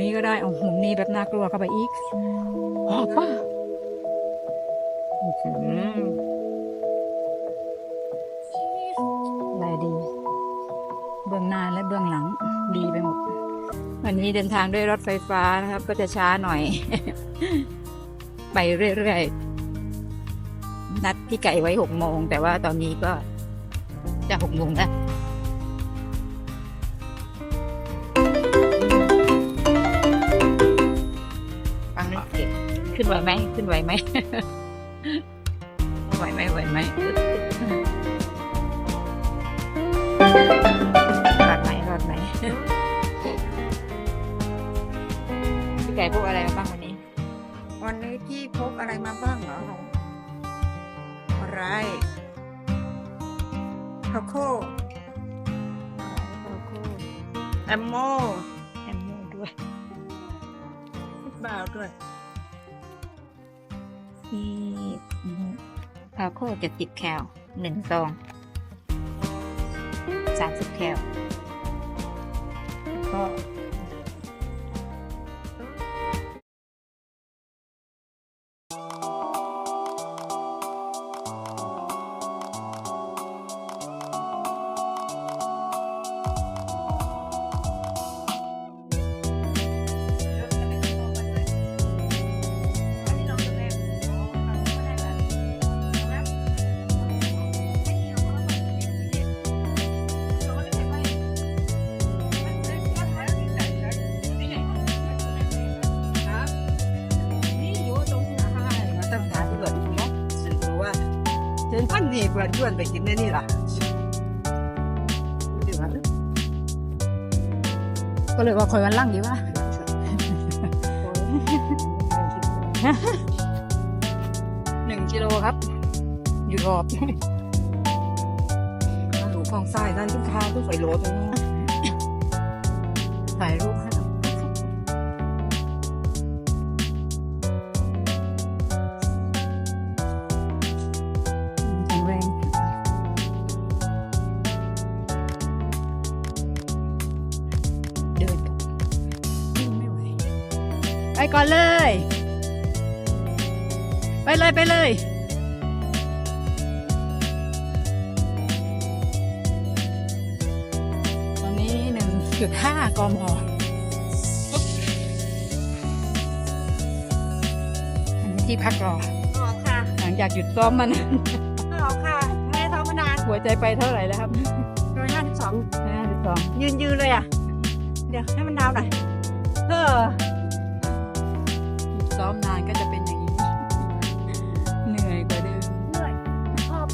นี้ก็ได้เอามุมนี้แบบน่ากลัวเข้าไปอีกอ๋อป้าได้ดี เบื้องหน้าและเบื้องหลังดีไปหมด วันนี้เดินทางด้วยรถไฟฟ้านะครับ ก็จะช้าหน่อย ไปเรื่อยๆ นัดพี่ไก่ไว้หกโมง แต่ว่าตอนนี้ก็จะหกโมงแล้ว ขึ้นไหวไหมขึ้นไหวไหมไหวไหมไหวไหมรอดไหมรอดไหมพี่ไก่พวกอะไรมาบ้างวันนี้ วันนี้ที่พกอะไรมาบ้างเหรออะไรคาโคแอมโมแอมโมด้วยบ่าวด้วย ที่พาโคเจ็ดสิบแคลหนึ่งซองสามสิบแคลก็ ห็นพันนี่เพื่อนชวนไปกินในนี่ล่ะก็เลยว่าคอยวันล่างดีว่าหนึ่งกิโลครับ อยู่รอบหนูของทรายนั่นทุกทางทุกไฟโรดตรงนี้ถ่ายรูปให้ ไปก่อนเลย ไปเลยไปเลยตอนนี้หนึ่งจุดห้ากมอันนี้ที่พักรอออกค่ะ หลังจากหยุดซ้อมมานานออกค่ะไม่ได้ท้องมานานหัวใจไปเท่าไหร่แล้วครับร้อยห้าสิบสองห้าสิบสองยืนยืนเลยอะ เดี๋ยวให้มันดาวหน่อยเออหยุดซ้ อมนานก็จะเป็นอย่างนี้ เหนื่อยกว่าเดิมเหนื่อยหอบ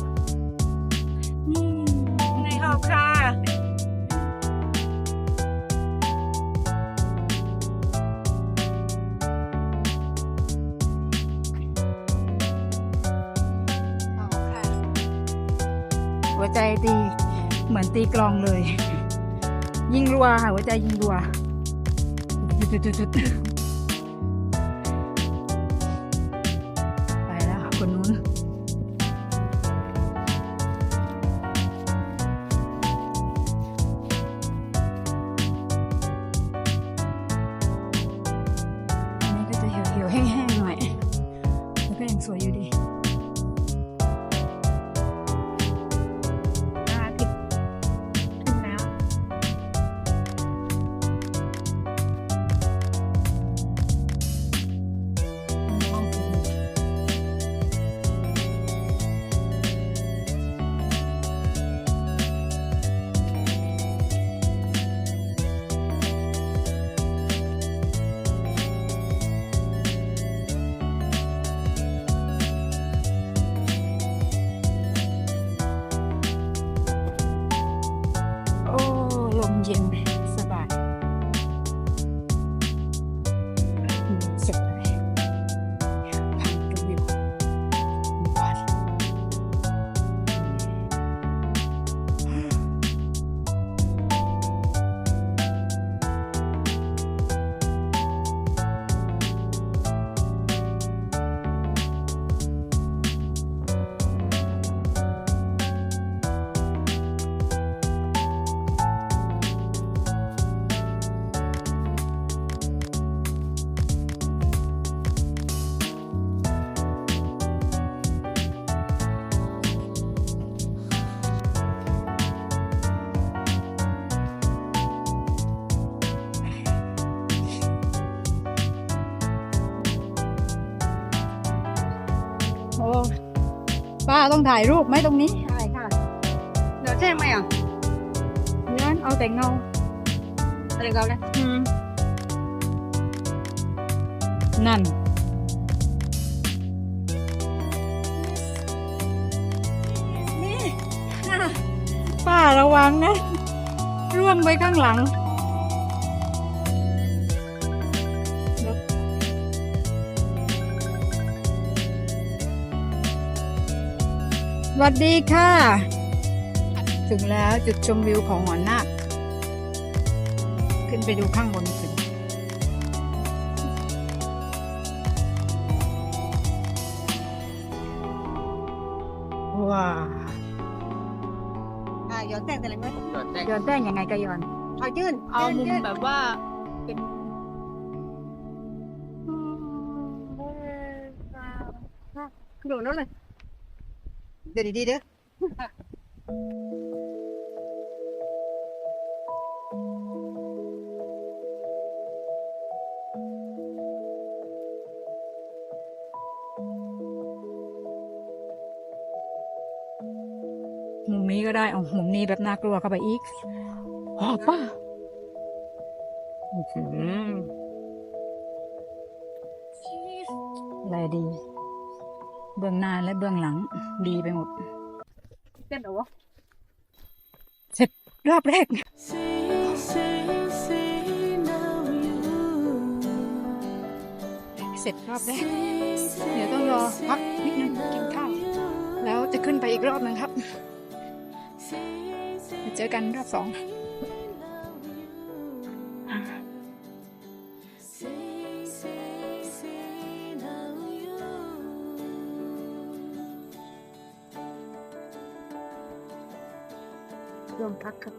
อืมเหนื่อยหอบค่ะเอาค่ะหัวใจตีเหมือนตีกลองเลย ยิงรัวค่ะหัวใจยิงรัวจุดๆๆ ต้องถ่ายรูปไหมตรงนี้ใช่ค่ะเดี๋ยวแจ้งไหมอะงั้นเอาแต่เงาอะไรกันเลยอืมนั่นนี่ป้าระวังนะร่วงไปข้างหลัง สวัสดีค่ะ ถึงแล้วจุดชมวิวของหอนาคขึ้นไปดูข้างบนกันว้าวอ่าย้อนแจ้งอะไรไหมย้อนแต้งยังไงก็ย้อนเอายื่นเอามุมยื่นแบบว่าเป็นโดดนั่นเลย เดี๋ยวดีๆเด้อมุมนี้ก็ได้เอามุมนี้แบบน่ากลัวเข้าไปอีกหอ๋อป้าอื้อหืออะไรดี เบื้องหน้าและเบื้องหลังดีไปหมดเต้นเหรอวะเสร็จรอบแรก Say, say, say now you เสร็จรอบแรก Say, เดี๋ยวต้องรอพักนิดนึงกินข้าว แล้วจะขึ้นไปอีกรอบหนึ่งครับ say, say เจอกันรอบสอง รวมพักครับ